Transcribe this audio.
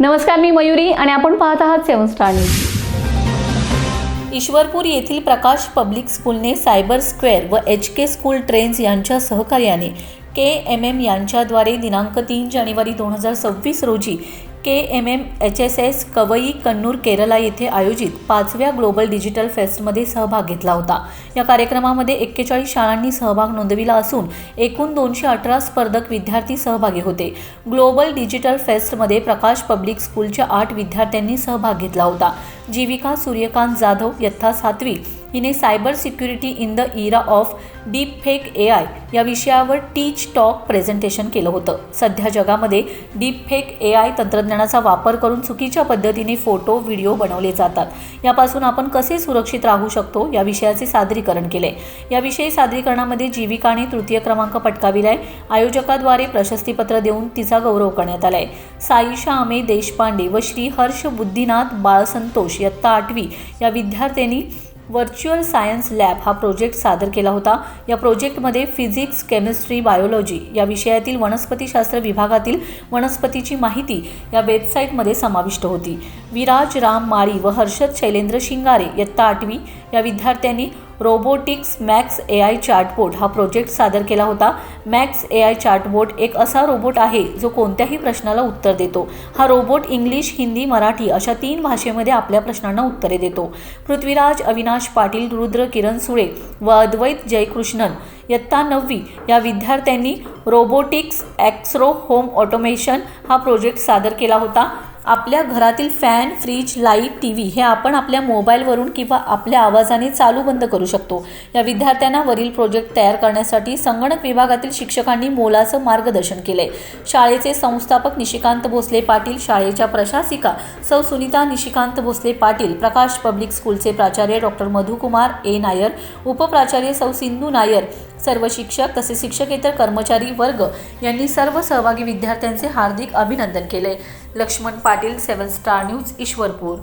नमस्कार मी मयुरी आणि आपण पाहत आहात सेवन स्टार न्यूज. ईश्वरपूर येथील प्रकाश पब्लिक स्कूलने सायबर स्क्वेअर व एच के स्कूल ट्रेन्स यांच्या सहकार्याने के एम एम यांच्याद्वारे दिनांक तीन जानेवारी दोन हजार सव्वीस रोजी K M M H S S Kavai Kannur Kerala येथे आयोजित पाचव्या ग्लोबल डिजिटल फेस्टमध्ये सहभाग घेतला होता. या कार्यक्रमामध्ये एक्केचाळीस शाळांनी सहभाग नोंदविला असून एकूण दोनशे अठरा स्पर्धक विद्यार्थी सहभागी होते. ग्लोबल डिजिटल फेस्टमध्ये प्रकाश पब्लिक स्कूलच्या आठ विद्यार्थ्यांनी सहभाग घेतला होता. जीविका सूर्यकांत जाधव यथा सातवी हिने cyber security in the era of deep fake A I या विषयावर टीच टॉक प्रेझेंटेशन केलं होतं. सध्या जगामध्ये डीप फेक ए आय तंत्रज्ञानाचा वापर करून चुकीच्या पद्धतीने फोटो व्हिडिओ बनवले जातात. यापासून आपण कसे सुरक्षित राहू शकतो या विषयाचे सादरीकरण केले याविषयी सादरीकरणामध्ये जीविकाने तृतीय क्रमांक पटकाविलाय. आयोजकाद्वारे प्रशस्तीपत्र देऊन तिचा गौरव करण्यात आलाय. साईशा अमे देशपांडे व श्री हर्ष बुद्धिनाथ बाळसंतोष इयत्ता आठवी या विद्यार्थ्यांनी व्हर्च्युअल सायन्स लॅब हा प्रोजेक्ट सादर केला होता. या प्रोजेक्टमध्ये फिजिक्स केमिस्ट्री बायोलॉजी या विषयातील वनस्पतीशास्त्र विभागातील वनस्पतीची माहिती या वेबसाईटमध्ये समाविष्ट होती. विराज राम माळी व हर्षद शैलेंद्र शिंगारे इयत्ता आठवी या विद्यार्थ्यांनी robotics max A I chart board हा प्रोजेक्ट सादर केला होता. मॅक्स ए आय चार्टबोर्ड एक असा रोबोट आहे जो कोणत्याही प्रश्नाला उत्तर देतो. हा रोबोट इंग्लिश हिंदी मराठी अशा तीन भाषेमध्ये आपल्या प्रश्नांना उत्तरे देतो. पृथ्वीराज अविनाश पाटील रुद्र किरण सुळे व अद्वैत जयकृष्णन इयत्ता नववी या विद्यार्थ्यांनी रोबोटिक्स ॲक्सरो होम ऑटोमेशन हा प्रोजेक्ट सादर केला होता. आपल्या घरातील fan fridge light T V हे आपण आपल्या मोबाईलवरून किंवा आपल्या आवाजाने चालू बंद करू शकतो. या विद्यार्थ्यांना वरील प्रोजेक्ट तयार करण्यासाठी संगणक विभागातील शिक्षकांनी मोलाचं मार्गदर्शन केले शाळेचे संस्थापक निशिकांत भोसले पाटील शाळेच्या प्रशासिका सौ सुनीता निशिकांत भोसले पाटील प्रकाश पब्लिक स्कूलचे प्राचार्य डॉक्टर मधुकुमार ए. नायर उपप्राचार्य सौ सिंधू नायर सर्व शिक्षक तसेच शिक्षकेतर कर्मचारी वर्ग यांनी सर्व सहभागी विद्यार्थ्यांचे हार्दिक अभिनंदन केले Laxman Patil seven star news Ishwarpur.